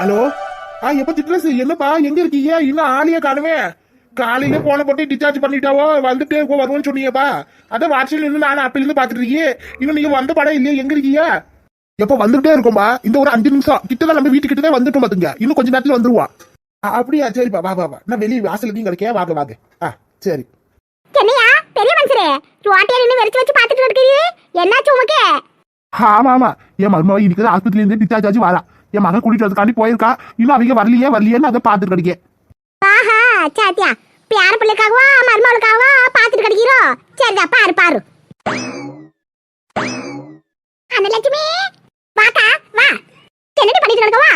Hello? ஆ எப்ப citrus என்னப்பா? எங்க இருக்கீங்க? இன்னும் ஆளியே காணுமே. காலையில போன போட்டு டிஸ்சார்ஜ் பண்ணிட்டாவோ? வந்துட்டு வருவோம்னு சொன்னீங்கப்பா. அதான் வாட்ஸ்அப்ல இருந்து நான் அப்பல இருந்து பாத்துட்டு இருக்கீங்க இன்னும் நீங்க வந்த படம் இல்லையா எங்க இருக்கீங்க? எப்ப வந்துட்டே இருக்கோம்பா. இந்த ஒரு அஞ்சு நிமிஷம். கிட்டதான் நம்ம வீட்டுக்கிட்ட தான் வந்துட்டோம் பாத்துங்க. இன்னும் கொஞ்ச நேரத்துல வந்துருவான் ஆ, அப்படியா? சரிப்பா. வா வா வா. நான் வெளியே வாசல் நீங்க இருக்கேன் வாங்க வாங்க. ஆ சரி. என்னையா? பெரிய மனுஷரே. ரோட்டையில நின்னு வெறிச்சு வச்சு பாத்துட்டு இருக்கீங்க என்னாச்சு உமக்கு ஆமா ஆமா. என் மருமக இன்னைக்கு ஆஸ்பத்திரியில இருந்து டிஸ்சார்ஜ் ஆச்சு வரா. என் மகன் கூட்டிட்டு வரதுக்காண்டி போயிருக்கா. இன்னும் அவங்க வரலையே வரலையேன்னு அதை பார்த்துட்டு இருக்கேன் ஆஹா சாத்தியா. பேர பிள்ளைக்காகவா மருமகளுக்காகவா பாத்துட்டு கிடைக்கிறோம் சரிதா பாரு பாரு. அனலட்சுமி வாக்கா வா. என்னடி பண்ணிட்டு கிடக்கவா?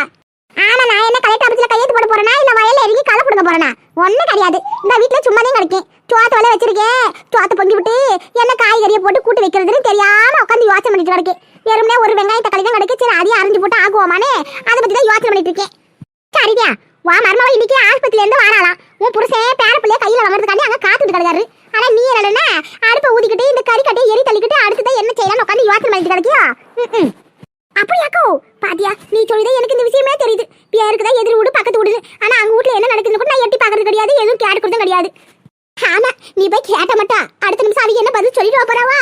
ஆனா நான் என்ன கலெக்டர் ஆபீஸ்ல கையெழுத்து போட போறேனா? இல்ல வயல்ல இறங்கி களை கொடுக்க போறேனா? ஒண்ணு கிடையாது. இந்த வீட்ல சும்மா தான் கிடைக்கும் சோத்த வலை வச்சிருக்கேன். சோத்த பொங்கி விட்டு என்ன காய்கறியை போட்டு கூட்டு வைக்கிறதுன்னு தெரியாம உட்காந்து யோசனை பண்ணிட்டு கிடக்கு வெறுமனே ஒரு வெங்காய தக்காளி தான் கிடைக்கு சரி அதையும் அரைஞ்சு போட்டு ஆகுவோமானே அதை பத்தி தான் யோசனை பண்ணிட்டு இருக்கேன். சரிடியா வா மருமவ இன்னைக்கு ஆஸ்பத்திரியில இருந்து வாராளாம். உன் புருஷன் பேர பிள்ளைய கையில வாங்குறதுக்காண்டி அங்க காத்துட்டு கிடக்காரு. ஆனா நீ என்னன்னா அடுப்பை ஊதிக்கிட்டு இந்த கறி கட்டி எரி தள்ளிக்கிட்டு அடுத்ததான் என்ன செய்யலாம்னு உட்காந்து யோசனை பண்ணிட்டு கிடைக்கியா? அப்படியாக்கோ பாத்தியா நீ சொல்லிதான் எனக்கு இந்த விஷயமே தெரியுது. பேருக்கு தான் எதிர் வீடு பக்கத்து வீடு. ஆனா அங்க வீட்ல என்ன நடக்குதுன்னு கூட நான் எட்டி பாக்குறது கிடையாது. எதுவும் கேட்டுக்கிறதும் கிடையாது. ஆமா நீ போய் கேட்ட மாட்டா அடுத்த நிமிஷம் அவங்க என்ன பதில் சொல்லிட்டு போறாவா?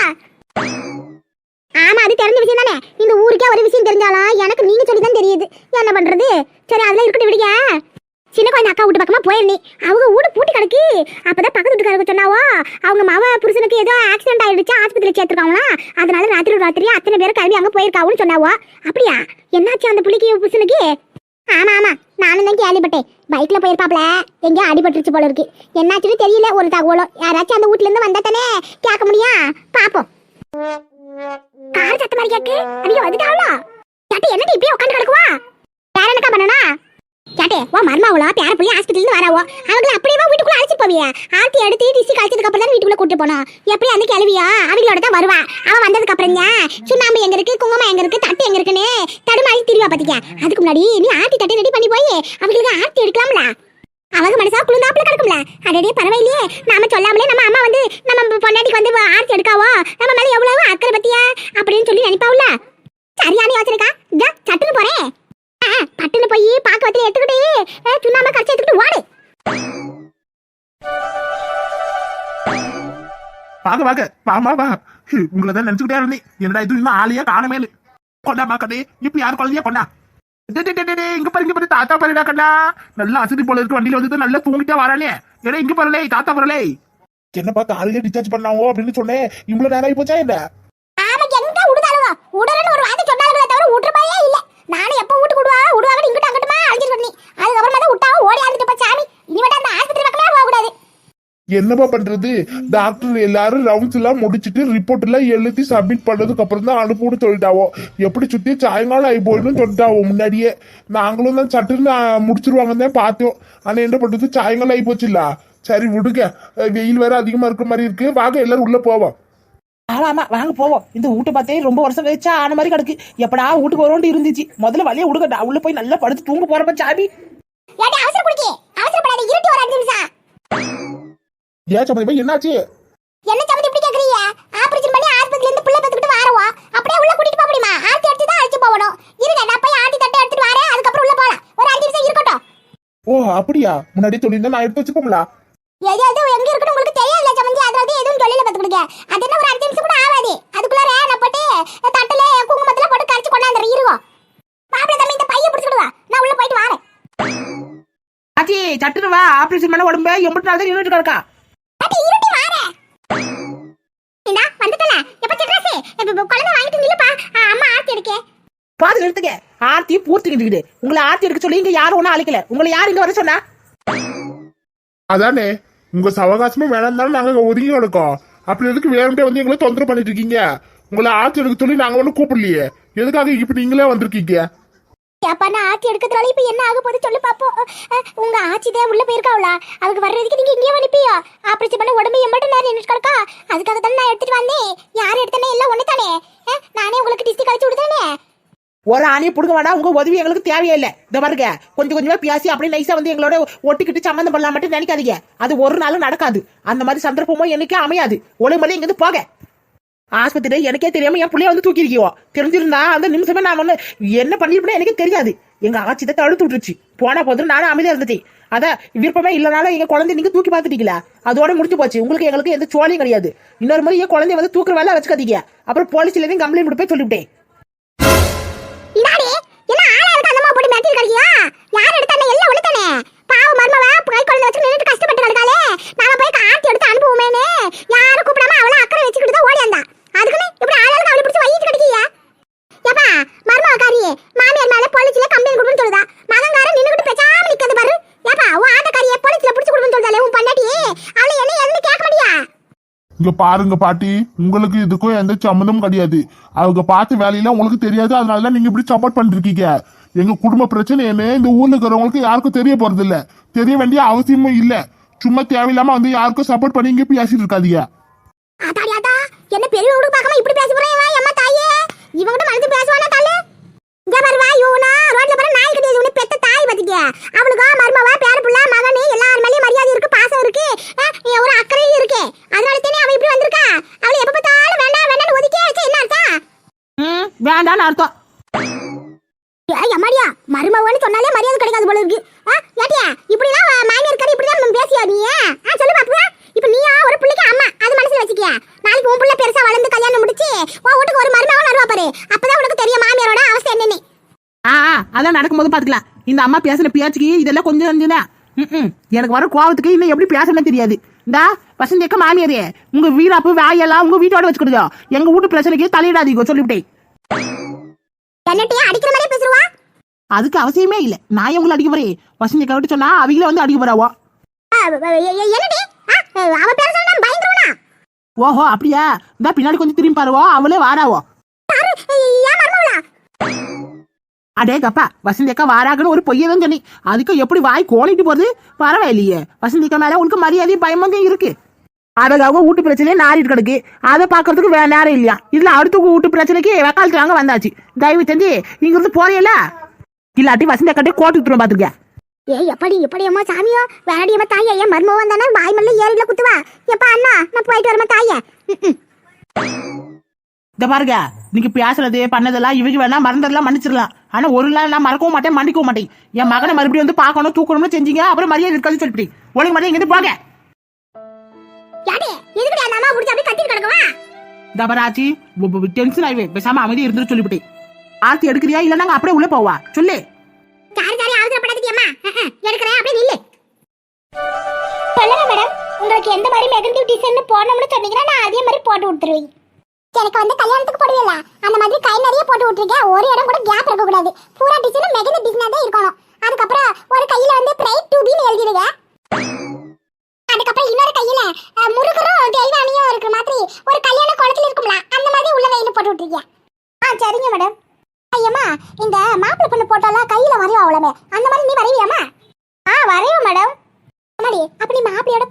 ஆமா அது தெரிஞ்ச விஷயம் தானே. இந்த ஊருக்கே ஒரு விஷயம் தெரிஞ்சாலும் எனக்கு நீங்க சொல்லி தான் தெரியுது. என்ன பண்றது? சரி அதெல்லாம் இருக்கட்டும் விடுங்க. சின்ன குழந்தை அக்கா வீட்டு பக்கமா போயிருந்தேன் அவங்க வீடு பூட்டி கிடக்கு. அப்பதான் பக்கத்து வீட்டுக்காரங்க சொன்னாவோ அவங்க மாவ புருஷனுக்கு ஏதோ ஆக்சிடென்ட் ஆயிடுச்சு ஆஸ்பத்திரியில் சேர்த்துருக்காங்களா? அதனால ராத்திரி ராத்திரி அத்தனை பேரும் கிளம்பி அங்க போயிருக்காவுன்னு சொன்னாவோ? அப்படியா? என்னாச்சு அந்த புள்ளிக்கு புருஷனுக்கு? ஆமா ஆமா. நானும் தான் கேள்விப்பட்டேன். பைக்ல போயிருப்பாப்ல எங்கேயோ அடிபட்டுருச்சு போல இருக்கு. என்னாச்சுன்னு தெரியல ஒரு தகவலோ யாராச்சும் அந்த வீட்ல இருந்து வந்தா தானே கேட்க முடியும். பாப்போம். கார் சத்த மாதிரி கேக்கு. அவங்க வந்துட்டாங்களா யாட்டி என்னடி இப்படியே உட்காந்து கிடக்குவா? வேற என்னக்கா பண்ணனா கேட்டே வா மர்மாவளா பேர புள்ளி ஆஸ்பத்திரில இருந்து வராவோ. அவங்கள அப்படியே வீட்டுக்குள்ள அழைச்சிட்டு போவியா. ஆர்த்தி எடுத்து டிசி கழிச்சதுக்கு அப்புறம் தான் வீட்டுக்குள்ள கூட்டு போனோம். எப்படி அந்த கிளவியா அவங்களோட தான் வருவா. அவன் வந்ததுக்கு அப்புறம் சுண்ணாம்பு எங்க இருக்கு? குங்குமம் எங்க இருக்கு? தட்டு எங்க இருக்குன்னு தடுமாறி திரிவா பாத்திக்க அதுக்கு முன்னாடி நீ ஆர்த்தி தட்டு ரெடி பண்ணி போய் அவங்களுக்கு ஆர்த்தி எடுக்கலாம்ல? அவங்க மனசா குளிர்ந்தாப்புல கிடக்கும்ல. அடடே பரவாயில்லையே. நாம சொல்லாமலே நம்ம அம்மா வந்து நம்ம பொண்டாட்டிக்கு வந்து ஆர்த்தி எடுக்காவோ? நம்ம மேல எவ்வளவு அக்கறை பத்தியா? அப்படின்னு சொல்லி நினைப்பாவுல. சரியான யோசனைக்கா இதா சட்டுன்னு போறேன் பட்டுன்னு போய் பாக்க எடுத்துக்கிட்டு எடுத்துக்கிட்டே சுண்ணாம்பு கரைச்சி எடுத்துக்கிட்டு ஓடு. வாங்க வாங்க. வாமா வா உங்களை தான் நினைச்சுக்கிட்டே இருந்தேன். என்னடா இது இன்னும் ஆளையா காணமேலு கொண்டா பாக்கதே இப்ப யார் குழந்தையா கொண்டா இங்க பாரு இங்க பாரு தாத்தா பாருடா கண்ணா. நல்லா அசதி போல இருக்கு வண்டியில வந்து நல்லா தூங்கிட்டே வரானே. ஏடா இங்க பாருலே தாத்தா பாருலே. என்னப்பா காலையில டிஸ்சார்ஜ் பண்ணாவோ அப்படின்னு சொன்னேன் இவ்வளவு நேரம் ஆகி போச்சா என்ன? ஒரு வார்த்தை சொன்னாலுங்களே தவிர விட்டுறப்பாயே இல்ல நானும் எப்போ வீட்டு விடுவா விடுவாங்க இங்கிட்ட அங்கிட்டுமா அழிஞ்சிட்டு பண்ணி அதுக்கப்புறமா தான் விட்டாவோ ஓடி ஆந்துட்டு சாமி இனிமேட்டு அந்த ஆஸ்பத்திரி பக்கமே போக கூடாது என்னப்பா பண்றது? டாக்டர் எல்லாரும் ரவுண்ட்ஸ் எல்லாம் முடிச்சிட்டு ரிப்போர்ட் எல்லாம் எழுதி சப்மிட் பண்ணதுக்கு அப்புறம் தான் அனுப்புன்னு சொல்லிட்டாவோ. எப்படி சுத்தி சாயங்காலம் ஆகி போயிடும் சொல்லிட்டாவோ முன்னாடியே. நாங்களும் தான் சட்டுன்னு முடிச்சிருவாங்கன்னு தான் பார்த்தோம். ஆனா என்ன பண்றது? சாயங்காலம் ஆகி போச்சுல்ல? சரி விடுங்க. வெயில் வேற அதிகமா இருக்க மாதிரி இருக்கு. வாங்க எல்லாரும் உள்ள போவோம். ஆமா ஆமா. வாங்க போவோம். இந்த வீட்டை பார்த்தே ரொம்ப வருஷம் கழிச்சா ஆன மாதிரி கிடக்கு. எப்படா வீட்டுக்கு வருவோம்னு இருந்துச்சு. முதல்ல வழியை விடுங்கடா. உள்ள போய் நல்லா படுத்து தூங்க போறப்ப சாபி ஏடி அவசர குடிக்கி அவசரப்படாத. இருட்டி ஒரு அஞ்சு நிமிஷம். ஏன் சம்பந்தி என்னாச்சு? என்ன சம்மந்தி இப்படி கேக்குறீங்க? ஆபரேஷன் பண்ணி ஆஸ்பத்திரில இருந்து புள்ள பெத்துக்கிட்டு வாரவா? அப்படியே உள்ள கூட்டிட்டு போக முடியுமா? ஆர்த்தி எடுத்து தான் அழைச்சு போகணும். இருங்க நான் போய் ஆர்த்தி தட்டை எடுத்துட்டு வரேன். அதுக்கப்புறம் உள்ள போலாம். ஒரு அஞ்சு நிமிஷம் இருக்கட்டும். ஓ அப்படியா? முன்னாடி சொல்லியிருந்தா நான் எடுத்து வச்சுப்போங்களா எது எது எங்க இருக்குன்னு உங்களுக்கு தெரியல சம்மந்தி? அதனால தான் எதுவும் சொல்லல பாத்துக்கிடுங்க. அது என்ன ஒரு அஞ்சு நிமிஷம் கூட ஆகாது. அதுக்குள்ள நான் போட்டு தட்டுல குங்குமத்துல போட்டு கரைச்சு கொண்டாந்துறேன் இருங்க மாப்பிள்ளை தம்பி இந்த பைய பிடிச்சிடுவா நான் உள்ள போயிட்டு வரேன். ஆச்சி சட்டுன்னு வா. ஆபரேஷன் பண்ண உடம்பு எண்பத்தி நாள் தான் நின்றுட்டு பாத்து நிறுத்துங்க ஆர்த்தி பூர்த்திக்கிட்டு உங்களை ஆர்த்தி எடுக்க சொல்லி இங்க யாரும் ஒன்றும் அழைக்கல. உங்களை யார் இங்க வர சொன்னா? அதானே. உங்க சவகாசமும் வேணாம் தானே நாங்க ஒதுங்கி கிடக்கோம். அப்படி எதுக்கு வேணும்ட்டே வந்து எங்களை தொந்தரவு பண்ணிட்டு இருக்கீங்க? உங்களை ஆட்சி எடுக்க சொல்லி நாங்க ஒன்றும் கூப்பிடலையே. எதுக்காக இப்ப நீங்களே வந்திருக்கீங்க? அப்பா நான் ஆச்சி எடுக்கிறதுனால இப்ப என்ன ஆக போகுது சொல்லு பாப்போம். உங்க ஆச்சி தான் உள்ள போயிருக்காவளா? அதுக்கு வர்றதுக்கு நீங்க இங்கேயே அனுப்பியோ ஆபரேஷன் பண்ண உடம்பு எம்பட்டு நேரம் நின்று கிடக்கா? அதுக்காக தானே நான் எடுத்துட்டு வந்தேன். யார் எடுத்தனே எல்லாம் ஒண்ணு தானே நானே உங்களுக்கு டிஸ்டி கழிச்சு விடுதானே? ஒரு ஆணியை பிடுங்க வேண்டாம். உங்க உதவி எங்களுக்கு தேவையே இல்லை இந்த பாருங்க. கொஞ்சம் கொஞ்சமா பேசி அப்படியே நைஸா வந்து எங்களோட ஒட்டிக்கிட்டு சம்மந்தம் பண்ணலாம் மட்டும் நினைக்காதீங்க. அது ஒரு நாளும் நடக்காது. அந்த மாதிரி சந்தர்ப்பமும் என்னைக்கே அமையாது. ஒளிமலை இங்கிருந்து போக ஆஸ்பத்திரி எனக்கே தெரியாம என் பிள்ளைய வந்து தூக்கிருக்கியோ தெரிஞ்சிருந்தா அந்த நிமிஷமே நான் ஒண்ணு என்ன பண்ணிருப்பேன்னு எனக்கு தெரியாது. எங்க ஆட்சி தான் தடுத்து விட்டுருச்சு. போன போதும் நானும் அமைதியா இருந்துட்டேன். அதான் விருப்பமே இல்லைனாலும் எங்க குழந்தை நீங்க தூக்கி பார்த்துட்டீங்களா? அதோட முடிஞ்சு போச்சு. உங்களுக்கு எங்களுக்கு எந்த சோழியும் கிடையாது. இன்னொரு முறை என் குழந்தைய வந்து தூக்குற வேலை வச்சுக்காதீங்க. அப்புறம் போலீஸ்ல இருந்து கம்ப்ளைண்ட் கொடுப்பே சொல்லிவிட்டேன். அந்த கிடைக்கியா யார் எடுத்தானே? எல்லாம் ஒண்ணுதானே? பாவம் மர்மவ கை குழந்தை வச்சு நின்று கஷ்டப்பட்டு கிடக்காளே நாம போய் ஆர்த்தி எடுத்து அனுப்புவோமேனே யாரும் கூப்பிடாம அவள அக்கறை வச்சுக்கிட்டு தான் ஓடி வந்தா அதுக்குன்னு இப்படி ஆளாளுக்கு அவளை பிடிச்சி வையிட்டு கிடைக்கியா ஏப்பா மர்மவ காரியே மாமியார் மேல போலீஸ்ல கம்ப்ளைண்ட் கொடுன்னு சொல்லுதா? மகங்கார நின்னுகிட்டு பேசாம நிக்கிறது பாரு. ஏப்பா உன் ஆட்டக்காரியை போலீஸ்ல பிடிச்சி கொடுன்னு சொல்லுதாலே உன் பண்ணாட்டி அவளை என்ன எதுன்னு கேட்க மாட்டியா? இங்க பாருங்க பாட்டி உங்களுக்கு இதுக்கும் எந்த சம்மந்தமும் கிடையாது. அவங்க பார்த்து வேலையெல்லாம் உங்களுக்கு தெரியாது. அதனால தான் நீங்க இப்படி சப்போர்ட் பண்ணிருக்கீங்க எங்க குடும்ப பிரச்சனை என்ன இந்த ஊர்ல இருக்கிறவங்களுக்கு யாருக்கும் தெரிய போறது இல்ல தெரிய வேண்டிய அவசியமும் இல்ல. சும்மா தேவையில்லாம வந்து யாருக்கும் சப்போர்ட் பண்ணி இங்க பேசிட்டு இருக்காதீங்க. என்ன பெரிய வீடு பார்க்காம இப்படி பேச போறேன் இவன் எம்மா தாயே? இவங்கிட்ட மனசு பேசுவானா தாலு இங்க பாரு வா இவனா. ரோட்ல பாரு நாய் கிடையாது இவனு பெத்த தாய் பாத்துக்க. அவளுக்கா மருமவா பேர புள்ள மகனே எல்லார் மேலயும் மரியாதை இருக்கு பாசம் இருக்கு. ஒரு அக்கறையும் இருக்கு. அதனால தானே அவ இப்படி வந்திருக்கா? அவளை எப்ப பார்த்தாலும் வேண்டாம் வேண்டாம்னு ஒதுக்கே வச்சா என்ன அர்த்தம்? ம் வேண்டான்னு அர்த்தம் ஏய் அம்மாடியா மருமவன்னு சொன்னாலே மரியாதை கிடைக்காது போல இருக்கு ஆ ஏட்டியா இப்படிலாம் வா- மாமியார் கறி இப்படி தான் பேசியா நீ ஆ சொல்லு பாப்பு இப்போ நீயா ஒரு பிள்ளைக்கு அம்மா அது மனசுல வச்சுக்கிய நாளைக்கு உன் பிள்ளை பெருசா வளர்ந்து கல்யாணம் முடிச்சு உன் வீட்டுக்கு ஒரு மருமகன் வருவா பாரு அப்பதான் உனக்கு தெரியும் மாமியாரோட அவஸ்தை என்னன்னு ஆ ஆ, அதான் நடக்கும்போது பாத்துக்கலாம் இந்த அம்மா பேசுன பேச்சுக்கு இதெல்லாம் கொஞ்சம் கொஞ்சம் தான் எனக்கு வர கோவத்துக்கு இன்னும் எப்படி பேசணும்னு தெரியாது. இந்தா வசந்தி அக்கா மாமியாரே உங்க வீராப்பு வாயெல்லாம் உங்க வீட்டோட வச்சுக்கிடுதோ எங்க வீட்டு பிரச்சனைக்கு தலையிடாதீங்க சொல்லிவிட்டேன் அதுக்கு அவசியமே இல்ல. நான் உங்களை அடிக்க போறேன் வசந்தி அக்கா விட்டு சொன்னா அவங்கள வந்து அடிக்க போறாவோ? ஓஹோ அப்படியா? இந்த பின்னாடி கொஞ்சம் திரும்பி பாருவோ அவளே வாராவோ. அடே கப்பா வசந்தி அக்கா வாராகன்னு ஒரு பொய்யை தான் சொன்னி அதுக்கு எப்படி வாய் கோலிட்டு போறது? பரவாயில்லையே. வசந்தி அக்கா மேல உனக்கு மரியாதையும் பயமும் இருக்கு. அதுக்காக வீட்டு பிரச்சனையே நாரிட்டு கிடக்கு. அதை பாக்குறதுக்கு வேற நேரம் இல்லையா? இதுல அடுத்த வீட்டு பிரச்சனைக்கு வக்காலத்து வாங்க வந்தாச்சு. தயவு செஞ்சு இங்க இருந்து போறியல இல்லாட்டி வசந்தி அக்காட்டே கோட்டு விட்டுரும் பாத்துக்க. ஏய் எப்படி எப்படி அம்மா சாமியோ? வேறடி அம்மா தாயா ஏன் மர்மம் வந்தானே? வாய் மல்ல ஏறில குத்துவா? எப்பா அண்ணா நான் போயிட்டு வரமா தாயே. இந்த பாருங்க நீங்க பேசுறது பண்ணதெல்லாம் இவங்க வேணா மறந்ததெல்லாம் மன்னிச்சிடலாம். ஆனா ஒரு நாள் நான் மறக்கவும் மாட்டேன் மன்னிக்கவும் மாட்டேன். என் மகனை மறுபடியும் வந்து பார்க்கணும் தூக்கணும்னு செஞ்சீங்க அப்புறம் மரியாதை இருக்காதுன்னு சொல்லிட்டு ஒழுங்கு மட்டும் இங்கிருந்து போங்க? யாரு? எதுக்குடி அந்த அம்மா புடிச்சு அப்படியே கத்திட்டு கிடக்குவா? இந்த பராச்சி டென்ஷன் ஆயிவே பேசாம அமைதி இருந்து சொல்லிவிட்டேன் ஆர்த்தி எடுக்கிறியா இல்ல நாங்க அப்படியே உள்ள போவா? சொல்லு. சாரி சாரி அவசரப்படாதீங்க அம்மா. அஹ், அஹ், எடுக்கிறேன் அப்படியே நில்லு. சொல்லுங்க மேடம் உங்களுக்கு எந்த மாதிரி மெகந்தி டிசைன் போடணும்னு சொன்னீங்கன்னா நான் அதே மாதிரி போட்டு விட்டுருவேன் எனக்கு வந்து கல்யாணத்துக்கு போடுவீங்களா அந்த மாதிரி கை நிறைய போட்டு விட்டுருக்கேன் ஒரு இடம் கூட கேப் இருக்க கூடாது. பூரா டிசைன் மெகன டிசைனா தான் இருக்கணும். அதுக்கப்புறம் ஒரு கையில வந்து பிரைட் டூபின்னு எழுதிடுங்க. அதுக்கப்புறம் இன்னொரு கையில முருகரும் தெய்வானியும் இருக்கிற மாதிரி ஒரு கல்யாண குளத்துல இருக்கும்ல அந்த மாதிரி உள்ள வெயில் போட்டு விட்டுருக்கேன் ஆ சரிங்க மேடம் ஐயம்மா இந்த மாப்பிள்ளை பொண்ணு போட்டாலாம் கையில வரையும் அவ்வளவு அந்த மாதிரி நீ வரைவியாமா ஆ வரையும் மேடம் அம்மாடி அப்ப நீ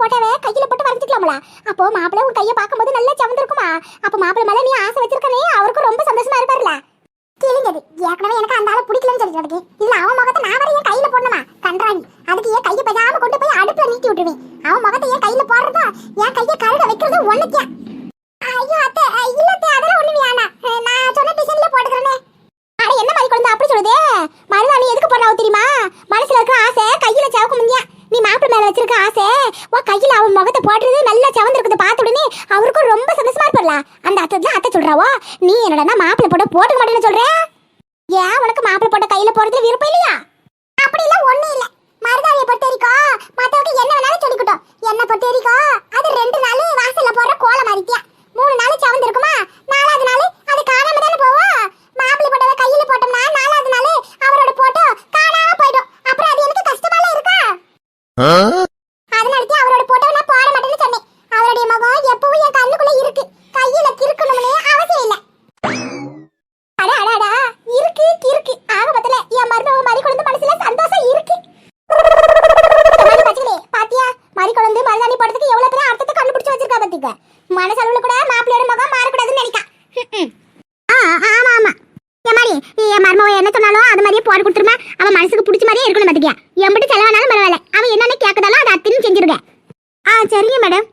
போட்டாவே கையில போட்டு வரைஞ்சிக்கலாம்ல. அப்போ மாப்பிள்ளை உன் கையை பார்க்கும்போது நல்லா சவந்திருக்குமா? அப்ப மாப்பிளை மேல நீ ஆசை வச்சிருக்கனே அவருக்கும் ரொம்ப சந்தோஷமா இருப்பார்ல கிழிஞ்சது ஏற்கனவே எனக்கு அந்த ஆளை பிடிக்கலன்னு சொல்லி கிடக்கு இதுல அவன் முகத்தை நான் வர கையில போடணுமா? கன்றாணி. அதுக்கு ஏன் கையை பேசாம கொண்டு போய் அடுப்புல நீட்டி விட்டுருவேன். அவன் முகத்தை ஏன் கையில போடுறதா? என் கையை கழுத வைக்கிறது ஒண்ணுத்தியா ஐயோ அத்தை இல்லத்தை அத்தை அதெல்லாம் ஒண்ணு வேணாம் நான் சொன்ன டிசைன்ல போட்டுக்கிறேனே அட என்ன மாதிரி குழந்தை அப்படி சொல்லுதே மருதாணி எதுக்கு போடுறாவ தெரியுமா மனசுல இருக்கிற ஆசை கையில சவக்க முடியா நீ மாப்பிள்ளை மேல வச்சிருக்க ஆசை உன் கையில அவன் முகத்தை போடுறது நல்லா சவந்திருக்குது பார்த்த உடனே அவருக்கும் ரொம்ப சந்தோஷமா இருப்பார்ல அந்த அத்தை தான் அத்தை சொல்றாவோ நீ என்னடா மாப்பிள்ளை போட போட்டுக்க மாட்டேன்னு சொல்ற ஏன் உனக்கு மாப்பிள்ளை போட்ட கையில போடுறதுல விருப்பம் இல்லையா அப்படி இல்ல ஒண்ணு இல்ல மருதாணியை பொறுத்த வரைக்கும் மத்தவங்க என்ன வேணாலும் சொல்லிக்கிட்டோம் என்ன பொறுத்த வரைக்கும் அது ரெண்டு நாள் வாசல்ல போடுற கோலம் மாதிரித்தியா மூணு நாள் சவந்து இருக்குமா நாலாவது நாள் அது காணாம தானே போவோம் மாப்பிள்ளை போட்டவ கையில போட்டோம்னா நாலாவது நாள் அவரோட போட்டோ காணாம போயிடும் அப்புறம் அது எனக்கு கஷ்டமால இருக்கா அதனால தான் அவரோட போட்டோ நான் போட மாட்டேன்னு சொன்னேன் அவருடைய முகம் எப்பவும் என் கண்ணுக்குள்ள இருக்கு கையில கிறுக்கணும்னே அவசியம் இல்ல அட அடடா இருக்கு இருக்கு ஆக மொத்தல என் மருமக மறி குழந்தை மனசுல சந்தோஷம் இருக்கு மணி பச்சைகளே, பாத்தியா மறி குழந்தை மருதாணி போடுறதுக்கு எவ்வளவு பெரிய அர்த்தத்தை கண்டுபிடிச்சு வச்சிருக்கா பாத்துக்க மனசளவுல கூட மாப்பிள்ளையோட முகம் மாறக்கூடாதுன்னு நினைக்கா ஆ ஆமா ஆமா. என் மாதிரி என் மருமவ என்ன சொன்னாலும் அது மாதிரியே போட்டு கொடுத்துருமா? அவன் மனசுக்கு பிடிச்ச மாதிரியே இருக்கணும் பாத்துக்கியா? எம்பிட்டு செலவானாலும் பரவாயில்ல. அவன் என்னென்ன கேட்கதாலும் அதை அத்தின்னு செஞ்சிருக்கேன் ஆ சரிங்க மேடம்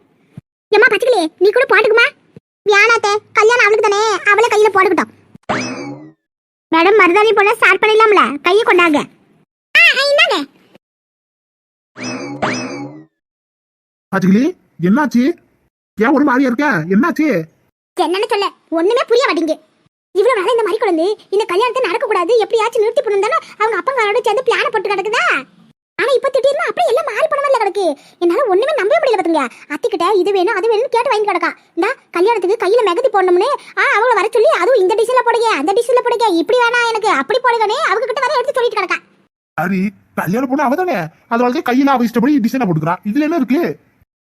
ஏம்மா பச்சைக்கிளி நீ கூட போட்டுக்குமா? வியானாத்தே கல்யாணம் அவளுக்கு தானே. அவளை கையில போட்டுக்கிட்டோம். மேடம் மருதாணி போல ஸ்டார்ட் பண்ணிடலாம்ல. கையை கொண்டாங்க. ஆ என்னாச்சு? ஏன் ஒரு மாதிரியா இருக்க? என்னாச்சு? என்னன்னு சொல்ல ஒண்ணுமே புரிய மாட்டேங்குது இவ்வளவு நாள் இந்த மாதிரி குழந்தை இந்த கல்யாணத்தை நடக்க கூடாது எப்படியாச்சும் நிறுத்தி பண்ணணும் அவங்க அப்பங்காரோட சேர்ந்து பிளான போட்டு கிடக்குதா? ஆனா இப்ப திடீர்னு அப்படியே எல்லாம் மாறி போன மாதிரி கிடக்கு. என்னால ஒண்ணுமே நம்பவே முடியல பாத்துங்க அத்திக்கிட்ட இது வேணும் அது வேணும்னு கேட்டு வாங்கி கிடக்கா. இந்த கல்யாணத்துக்கு கையில மெகதி போடணும்னு ஆ அவங்கள வர சொல்லி அதுவும் இந்த டிஷ்ல போடுங்க அந்த டிஷ்ல போடுங்க இப்படி வேணா எனக்கு அப்படி போடுங்கன்னு அவங்க கிட்ட வர எடுத்து சொல்லிட்டு கிடக்கா. சரி கல்யாணம் பொண்ணு அவதானே? அதனால கையில அவ இஷ்டப்படி டிசைனை போட்டுக்கிறா. இதுல என்ன இருக்கு?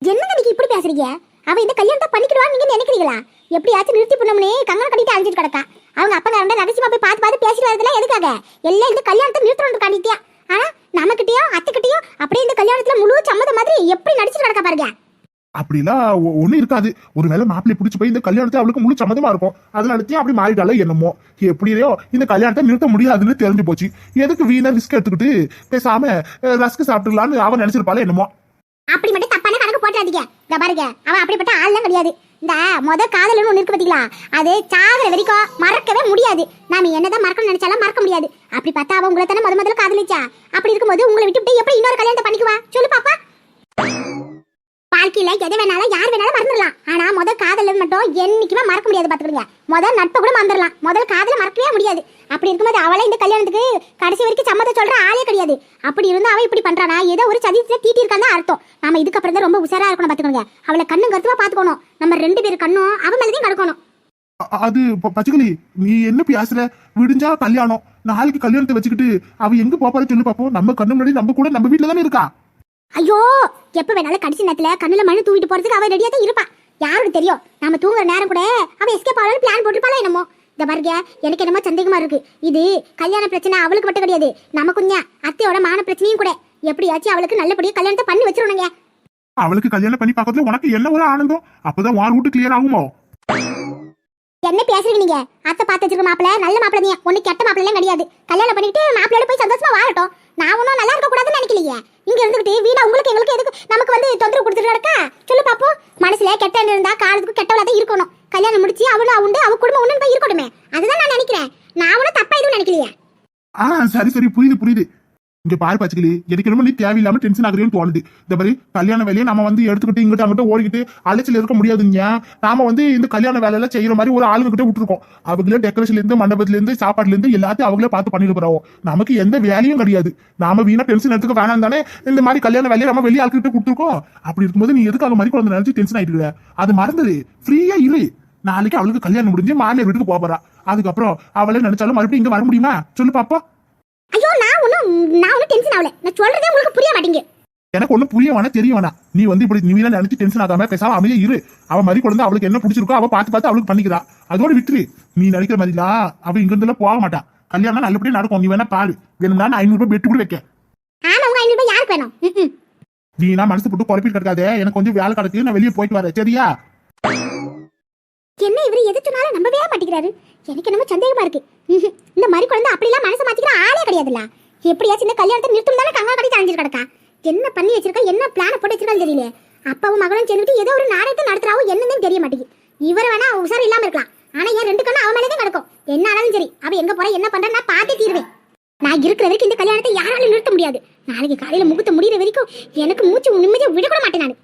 என்னங்க நீங்க இப்படி பேசுறீங்க? அவ இந்த கல்யாணத்தை பண்ணிக்கிடுவான்னு நீங்க நினைக்கிறீங்களா? எப்படியாச்சும் நிறுத்தி பண்ணோம்னே கங்கணம் கட்டிட்டு அழிஞ்சிட்டு கிடக்கா. அவங்க அப்பா கரண்ட ரகசியமா போய் பார்த்து பார்த்து பேசிட்டு வரதுல எதுக்காக? எல்லாம் இந்த கல்யாணத்தை நிறுத்தணும் காண்டிட்டியா ஆனா நமக்கிட்டயும் அத்தைக்கிட்டயும் அப்படியே இந்த கல்யாணத்துல முழு சம்மதம் மாதிரி எப்படி நடிச்சிட்டு கிடக்கா பாருங்க. அப்படிலாம் ஒ- ஒண்ணும் இருக்காது. ஒருவேளை மாப்பிள்ளை பிடிச்சு போய் இந்த கல்யாணத்தை அவளுக்கு முழு சம்மதமா இருக்கும். அதனால அப்படி மாறிட்டால என்னமோ. எப்படியோ இந்த கல்யாணத்தை நிறுத்த முடியாதுன்னு தெரிஞ்சு போச்சு. எதுக்கு வீணா ரிஸ்க் எடுத்துக்கிட்டு பேசாம ரஸ்க் சாப்பிட்டுலான்னு அவன் நினைச்சிருப்பாளே என்னமோ. அப்படி மட்டும் தப்பான இந்த பாருங்க. அவன் அப்படிப்பட்ட ஆள்லாம் கிடையாது. இந்த மொத காதல்னு ஒன்று இருக்கு பார்த்தீங்களா அது சாகிற வரைக்கும் மறக்கவே முடியாது. நாம என்னதான் மறக்கணும்னு நினைச்சாலும் மறக்க முடியாது. அப்படி பார்த்தா அவன் உங்களை தானே முத முதல்ல காதலிச்சா? அப்படி இருக்கும்போது உங்களை விட்டுவிட்டு எப்படி இன்னொரு கல்யாணத்தை பண்ணிக்குவா? சொல்லு பாப்பா. வாழ்க்கையில எதை வேணாலும் யார் வேணாலும் மறந்துடலாம். ஆனா முதல் காதல் மட்டும் என்னைக்குமே மறக்க முடியாது பாத்துக்கிடுங்க முதல் நட்பை கூட மறந்துடலாம். முதல் காதல மறக்கவே முடியாது. அப்படி இருக்கும்போது அவளை இந்த கல்யாணத்துக்கு கடைசி வரைக்கும் சம்மதம் சொல்ற ஆளே கிடையாது. அப்படி இருந்தா அவன் இப்படி பண்றானா? ஏதோ ஒரு சதித்துல தீட்டி இருக்கான்னு அர்த்தம். நாம இதுக்கப்புறம் தான் ரொம்ப உஷாரா இருக்கணும் பாத்துக்கோங்க அவளை கண்ணும் கருத்துவா பாத்துக்கணும் நம்ம ரெண்டு பேர் கண்ணும் அவன் மேலதையும் கிடக்கணும். அது பச்சைக்கிளி நீ என்ன பேசுற விடிஞ்சா கல்யாணம். நாளைக்கு கல்யாணத்தை வச்சுக்கிட்டு அவ எங்க போப்பாரு சொல்லு பாப்போம். நம்ம கண்ணு முன்னாடி நம்ம கூட நம்ம வீட்டுல தானே இருக்கா? ஐயோ எப்ப வேணாலும் கடைசி நேரத்துல கண்ணுல மண்ணு தூக்கிட்டு போறதுக்கு அவ ரெடியா தான் இருப்பா. யாருக்கு தெரியும்? நாம தூங்குற நேரம் கூட அவ எஸ்கேப் ஆகலாம்னு பிளான் போட்டுருப்பாளோ என்னமோ. இந்த பாருங்க எனக்கு என்னமோ சந்தேகமா இருக்கு. இது கல்யாண பிரச்சனை அவளுக்கு மட்டும் கிடையாது. நமக்கும் தான் அத்தையோட மான பிரச்சனையும் கூட. எப்படியாச்சும் அவளுக்கு நல்லபடியா கல்யாணத்தை பண்ணி வச்சிருணுங்க அவளுக்கு கல்யாணம் பண்ணி பார்க்கறதுல உனக்கு என்ன ஒரு ஆனந்தம்? அப்பதான் வார் வீட்டு கிளியர் ஆகுமோ? என்ன பேசுறீங்க நீங்க? அத்தை பார்த்து வச்சிருக்க மாப்பிள்ள நல்ல மாப்பிள்ள நீ. ஒண்ணு கெட்ட மாப்பிள்ள கிடையாது. கல்யாணம் பண்ணிட்டு மாப்பிள்ளையோட போய் சந்தோஷமா வாழட்டும். நான் ஒன்றும் நல்லா இருக்க கூடாதுன்னு நினைக்கலையே. இங்க இருந்துகிட்டு வீணா உங்களுக்கு எங்களுக்கு எதுக்கு? நமக்கு வந்து தொந்தரவு கொடுத்துட்டு கிடக்கா? சொல்லு பாப்போம். மனசுல கெட்ட இருந்தா காலத்துக்கு கெட்டவளா தான் இருக்கணும். கல்யாணம் முடிச்சு அவளும் உண்டு அவ குடும்பம் உண்டு போய் இருக்கணுமே அதுதான் நான் நினைக்கிறேன். நான் ஒன்றும் தப்பா எதுவும் நினைக்கலையே. ஆ சரி சரி புரியுது புரியுது. இங்க பாரு பச்சைக்கிளி எனக்கு ரொம்ப நீ தேவையில்லாம டென்ஷன் ஆகுறேன்னு தோணுது. இந்த மாதிரி கல்யாண வேலையை நம்ம வந்து எடுத்துக்கிட்டு இங்கிட்ட அங்கிட்ட ஓடிக்கிட்டு அலைச்சல் இருக்க முடியாதுங்க. நாம வந்து இந்த கல்யாண வேலையில செய்யற மாதிரி ஒரு ஆளுங்கிட்ட விட்டுருக்கோம். அவங்களே டெக்கரேஷன்ல இருந்து மண்டபத்துல இருந்து சாப்பாடுல இருந்து எல்லாத்தையும் அவங்களே பார்த்து பண்ணிட்டு போறோம் நமக்கு எந்த வேலையும் கிடையாது. நாம வீணா டென்ஷன் எடுத்துக்க வேணாம் தானே. இந்த மாதிரி கல்யாண வேலையை நம்ம வெளியே ஆளுக்கிட்ட கொடுத்துருக்கோம். அப்படி இருக்கும்போது நீ எதுக்கு அவங்க மாதிரி குழந்தை நினைச்சு டென்ஷன் ஆயிட்டு அது மறந்துடு ஃப்ரீயா இரு. நாளைக்கு அவளுக்கு கல்யாணம் முடிஞ்சு மாமியார் வீட்டுக்கு போறா. அதுக்கப்புறம் அவளே நினைச்சாலும் மறுபடியும் இங்க வர முடியுமா? சொல்லு பாப்பா ஐயோ நான் ஒன்றும் நான் ஒன்றும் டென்ஷன் ஆகல நான் சொல்றதே உங்களுக்கு புரிய மாட்டேங்குது. எனக்கு ஒண்ணும் புரிய வேணா தெரிய வேணாம் நீ வந்து இப்படி நீ வீணா நினைச்சு டென்ஷன் ஆகாம பேசாம அமைதியா இரு. அவ மாதிரி குழந்தை அவளுக்கு என்ன பிடிச்சிருக்கோ அவ பார்த்து பார்த்து அவளுக்கு பண்ணிக்கிறா. அதோட விட்டுரு. நீ நினைக்கிற மாதிரிலாம் அவ இங்க இருந்துல போக மாட்டா. கல்யாணம் நல்லபடியா நடக்கும். நீ வேணா பாரு. வேணும்னா நான் ஐநூறு ரூபாய் பெட்டு கூட வைக்க ஆமா உங்க ஐநூறு ரூபாய் யாருக்கு வேணும். நீ நான் மனசு போட்டு குழப்பிட்டு கிடக்காதே. எனக்கு கொஞ்சம் வேலை கிடக்கு. நான் வெளியே போயிட்டு வரேன். சரியா? என்ன இவரு எது சொன்னாலும் நம்பவே மாட்டேங்கிறாரு. எனக்கு என்னமோ சந்தேகமா இருக்கு. இந்த மாதிரி குழந்தை அப்படிலாம் மனசை மாத்திக்கிற ஆளே கிடையாதுல்ல. எப்படியாச்சும் இந்த கல்யாணத்தை நிறுத்தும் தானே கங்கா கட்டி தாஞ்சிட்டு கிடக்கா? என்ன பண்ணி வச்சிருக்கா? என்ன பிளான போட்டு வச்சிருக்கான்னு தெரியல அப்பாவும் மகளும் சேர்ந்துட்டு ஏதோ ஒரு நாடகத்தை நடத்துறாவோ என்னன்னு தெரிய மாட்டேங்குது. இவர் வேணா உஷார் இல்லாம இருக்கலாம். ஆனா என் ரெண்டு கண்ணு அவன் மேலே தான் கிடக்கும். என்ன ஆனாலும் சரி அவ எங்க போறா என்ன பண்றா நான் பார்த்தே தீருவேன். நான் இருக்கிற வரைக்கும் இந்த கல்யாணத்தை யாராலும் நிறுத்த முடியாது. நாளைக்கு காலையில முகூர்த்தம் முடியிற வரைக்கும் எனக்கு மூச்சு நிம்மதியா விடக்கூட மாட்டேன் நான்.